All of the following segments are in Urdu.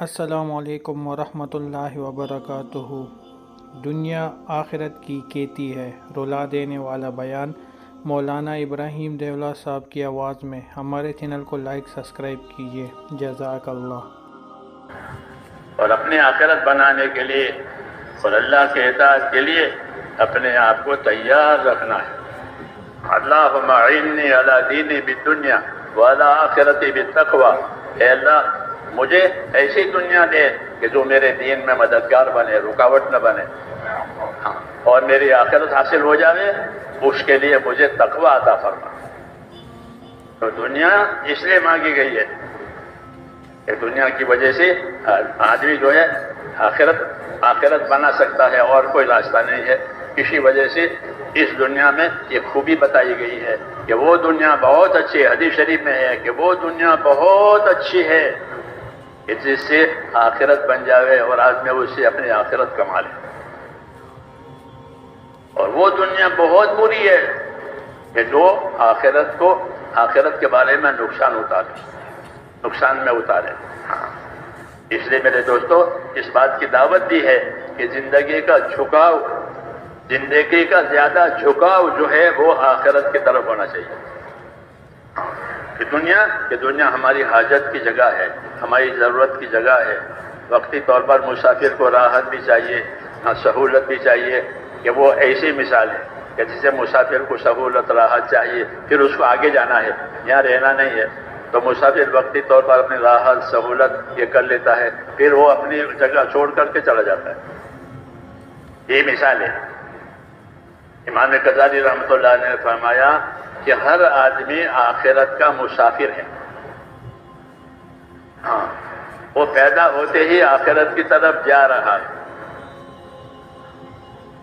السلام علیکم ورحمۃ اللہ وبرکاتہ۔ دنیا آخرت کی کہتی ہے، رلا دینے والا بیان۔ مولانا ابراہیم دیولا صاحب کی آواز میں ہمارے چینل کو لائک، سبسکرائب کیجیے جزاک اللہ۔ اور اپنی آخرت بنانے کے لیے اور اللہ کے اطاعت کے لیے اپنے آپ کو تیار رکھنا ہے۔ اللہ معینی علی دینی بھی دنیا والا آخرتی بھی تقوا اے اللہ مجھے ایسی دنیا دے کہ جو میرے دین میں مددگار بنے رکاوٹ نہ بنے۔ ہاں۔ اور میری آخرت حاصل ہو جائے اس کے لیے مجھے تقوا عطا فرما۔ تو دنیا اس لیے مانگی گئی ہے کہ دنیا کی وجہ سے آدمی جو ہے آخرت آخرت بنا سکتا ہے اور کوئی راستہ نہیں ہے۔ کسی وجہ سے اس دنیا میں یہ خوبی بتائی گئی ہے کہ وہ دنیا بہت اچھی ہے حدیث شریف میں ہے کہ وہ دنیا بہت اچھی ہے۔ کہ جس سے آخرت بن جاوے اور آدمی اس سے اپنی آخرت کما لے۔ اور وہ دنیا بہت بری ہے کہ جو آخرت کو آخرت کے بارے میں نقصان اتارے نقصان میں اتارے ہاں اس لیے میرے دوستو، اس بات کی دعوت دی ہے کہ زندگی کا جھکاؤ، زندگی کا زیادہ جھکاؤ جو ہے وہ آخرت کی طرف ہونا چاہیے۔ کہ دنیا کہ دنیا ہماری حاجت کی جگہ ہے، ہماری ضرورت کی جگہ ہے۔ وقتی طور پر مسافر کو راحت بھی چاہیے ہاں سہولت بھی چاہیے، کہ وہ ایسی مثال ہے کہ جسے مسافر کو سہولت، راحت چاہیے، پھر اس کو آگے جانا ہے۔ یہاں رہنا نہیں ہے۔ تو مسافر وقتی طور پر اپنی راحت، سہولت یہ کر لیتا ہے، پھر وہ اپنی جگہ چھوڑ کر کے چلا جاتا ہے۔ یہ مثال ہے۔ امام غزالی رحمۃ اللہ نے فرمایا کہ ہر آدمی آخرت کا مسافر ہے۔ ہاں وہ پیدا ہوتے ہی آخرت کی طرف جا رہا ہے۔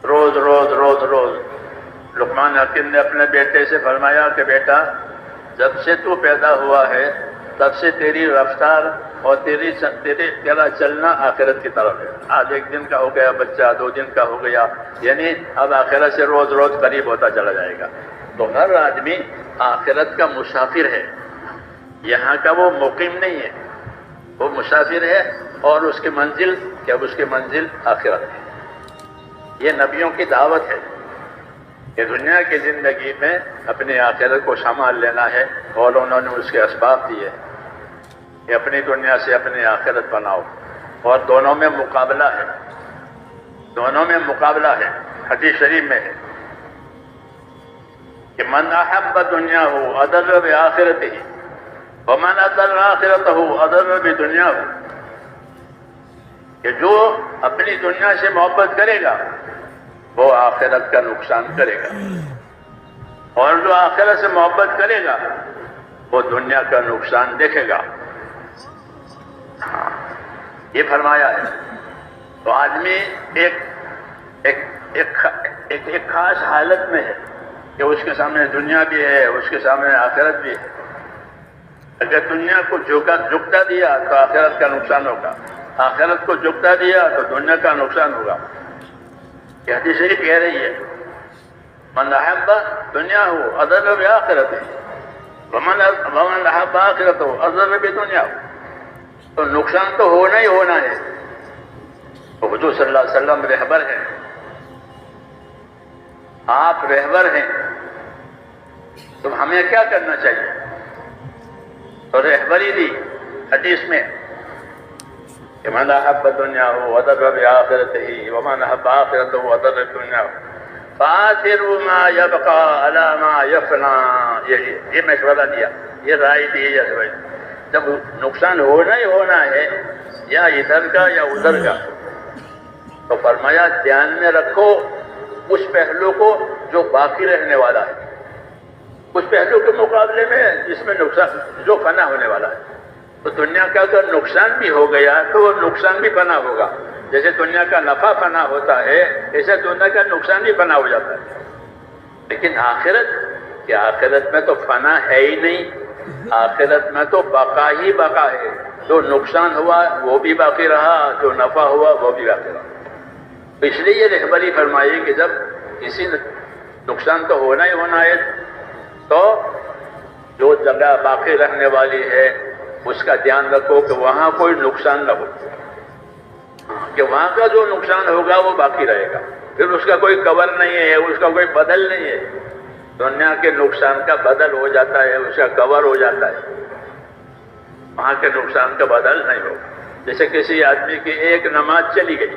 روز روز روز روز۔ لقمان حکیم نے اپنے بیٹے سے فرمایا کہ بیٹا، جب سے تو پیدا ہوا ہے، تب سے تیری رفتار اور تیری تیرے تیرا چلنا آخرت کی طرف ہے۔ آج ایک دن کا ہو گیا بچہ، دو دن کا ہو گیا۔ یعنی اب آخرت سے روز روز قریب ہوتا چلا جائے گا۔ تو ہر آدمی آخرت کا مسافر ہے۔ یہاں کا وہ مقیم نہیں ہے۔ وہ مسافر ہے اور اس کی منزل، کیا اس کی منزل آخرت ہے۔ یہ نبیوں کی دعوت ہے کہ دنیا کی زندگی میں اپنی آخرت کو سنبھال لینا ہے اور انہوں نے اس کے اسباب دیے۔ کہ اپنی دنیا سے اپنی آخرت بناؤ۔ اور دونوں میں مقابلہ ہے۔ دونوں میں مقابلہ ہے۔ حدیث شریف میں ہے۔ کہ من احب دنیا ہو ادر بھی آخرت ہی ومن ادر آخرت ہو ادر بھی دنیا ہو کہ جو اپنی دنیا سے محبت کرے گا، وہ آخرت کا نقصان کرے گا۔ اور جو آخرت سے محبت کرے گا، وہ دنیا کا نقصان دیکھے گا۔ یہ فرمایا ہے۔ تو آدمی ایک ایک ایک ایک ایک خاص حالت میں ہے کہ اس کے سامنے دنیا بھی ہے، اس کے سامنے آخرت بھی ہے۔ اگر دنیا کو جھکا جھکتا دیا تو آخرت کا نقصان ہوگا۔ آخرت کو جھکتا دیا تو دنیا کا نقصان ہوگا۔ یہ حدیث شریف کہہ رہی ہے، من احب دنیا ہو ادر بھی آخرت ہے ومن ومن احب آخرت ہو ادر بھی دنیا ہو تو نقصان تو ہونا ہی ہونا ہے۔ تو حضور صلی اللہ علیہ وسلم رہبر ہیں۔ آپ رہبر ہیں۔ تو ہمیں کیا کرنا چاہیے؟ تو رہبری دی حدیث میں۔ کہ من احب دنیا ہو ادر بھی آخرت ہی ومن احب آخرت ہو ادر دنیا ہو فاثروا ما يبقى على ما يفنى یہ یہ مشورہ دیا۔ یہ رائے دی ہے جب نقصان ہونا ہی ہونا ہے۔ یا ادھر کا یا ادھر کا تو فرمایا، دھیان میں رکھو اس پہلو کو جو باقی رہنے والا ہے۔ اس پہلو کے مقابلے میں جس میں نقصان، جو فنا ہونے والا ہے۔ تو دنیا کا اگر نقصان بھی ہو گیا تو وہ نقصان بھی فنا ہوگا۔ جیسے دنیا کا نفع فنا ہوتا ہے، ایسے دنیا کا نقصان بھی فنا ہو جاتا ہے۔ لیکن آخرت، کہ آخرت میں تو فنا ہے ہی نہیں۔ آخرت میں تو بقا ہی بقا ہے۔ جو نقصان ہوا وہ بھی باقی رہا، جو نفع ہوا وہ بھی باقی رہا۔ اس لیے یہ رہبری فرمائی کہ جب کسی نقصان تو ہونا ہی ہونا ہے، تو جو جگہ باقی رہنے والی ہے، اس کا دھیان رکھو کہ وہاں کوئی نقصان نہ ہو۔ ہاں، کہ وہاں کا جو نقصان ہوگا وہ باقی رہے گا۔ پھر اس کا کوئی کور نہیں ہے، اس کا کوئی بدل نہیں ہے۔ دنیا کے نقصان کا بدل ہو جاتا ہے، اس کا کور ہو جاتا ہے۔ وہاں کے نقصان کا بدل نہیں ہوگا۔ جیسے کسی آدمی کی ایک نماز چلی گئی۔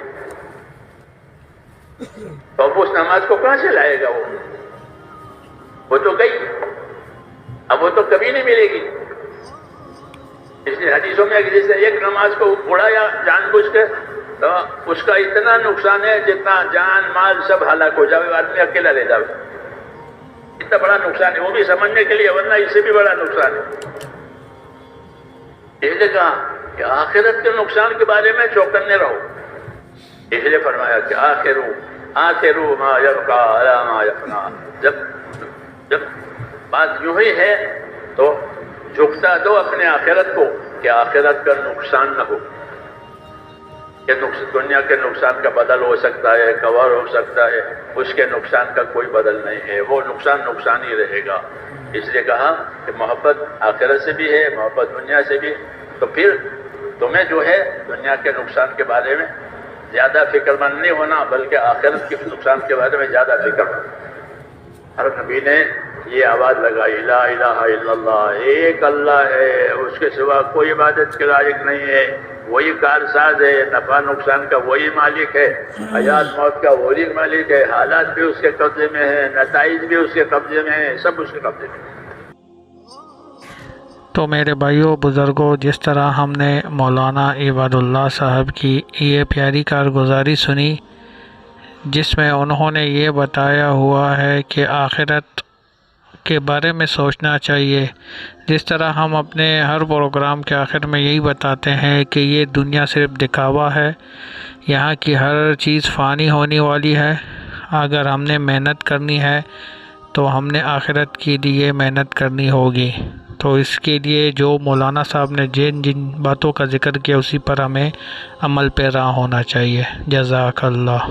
تو اب اس نماز کو کہاں سے لائے گا وہ؟ وہ تو گئی۔ اب وہ تو کبھی نہیں ملے گی۔ اس لیے حدیثوں میں جس نے ایک نماز کو اڑایا جان بوجھ کے، تو اس کا اتنا نقصان ہے جتنا جان، مال سب ہلاک ہو جائے آدمی اکیلا رہ جائے اتنا بڑا نقصان ہے، وہ بھی سمجھنے کے لیے، ورنہ اس سے بھی بڑا نقصان ہے۔ اس لیے کہا کہ آخرت کے نقصان کے بارے میں چوکنے رہو۔ اس لیے فرمایا کہ آخر آخر ما یبقا علی ما یفنا۔ جب جب بات یوں ہی ہے، تو جھکتا دو اپنے آخرت کو کہ آخرت کا نقصان نہ ہو۔ کہ دنیا کے نقصان کا بدل ہو سکتا ہے کور ہو سکتا ہے، اس کے نقصان کا کوئی بدل نہیں ہے۔ وہ نقصان نقصان ہی رہے گا۔ اس لیے کہا کہ محبت آخرت سے بھی ہے، محبت دنیا سے بھی تو پھر تمہیں جو ہے دنیا کے نقصان کے بارے میں زیادہ فکر مند نہیں ہونا، بلکہ آخرت کے نقصان کے بارے میں زیادہ فکر مند۔ ہر نبی نے یہ آواز لگائی، لا الہ الا اللہ، ایک اللہ ہے، اس کے سوا کوئی عبادت کے لائق نہیں ہے۔ وہی کارساز ہے، نفع نقصان کا وہی مالک ہے۔ حیات موت کا وہی مالک ہے۔ حالات بھی اس کے قبضے میں ہیں، نتائج بھی اس کے قبضے میں ہیں، سب اس کے قبضے میں ہیں۔ تو میرے بھائیوں بزرگوں جس طرح ہم نے مولانا عباد اللہ صاحب کی یہ پیاری کارگزاری سنی، جس میں انہوں نے یہ بتایا ہوا ہے کہ آخرت کے بارے میں سوچنا چاہیے۔ جس طرح ہم اپنے ہر پروگرام کے آخر میں یہی بتاتے ہیں کہ یہ دنیا صرف دکھاوا ہے، یہاں کی ہر چیز فانی ہونے والی ہے۔ اگر ہم نے محنت کرنی ہے تو ہم نے آخرت کے لیے محنت کرنی ہوگی۔ تو اس کے لیے جو مولانا صاحب نے جن جن باتوں کا ذکر کیا، اسی پر ہمیں عمل پیرا ہونا چاہیے۔ جزاک اللہ۔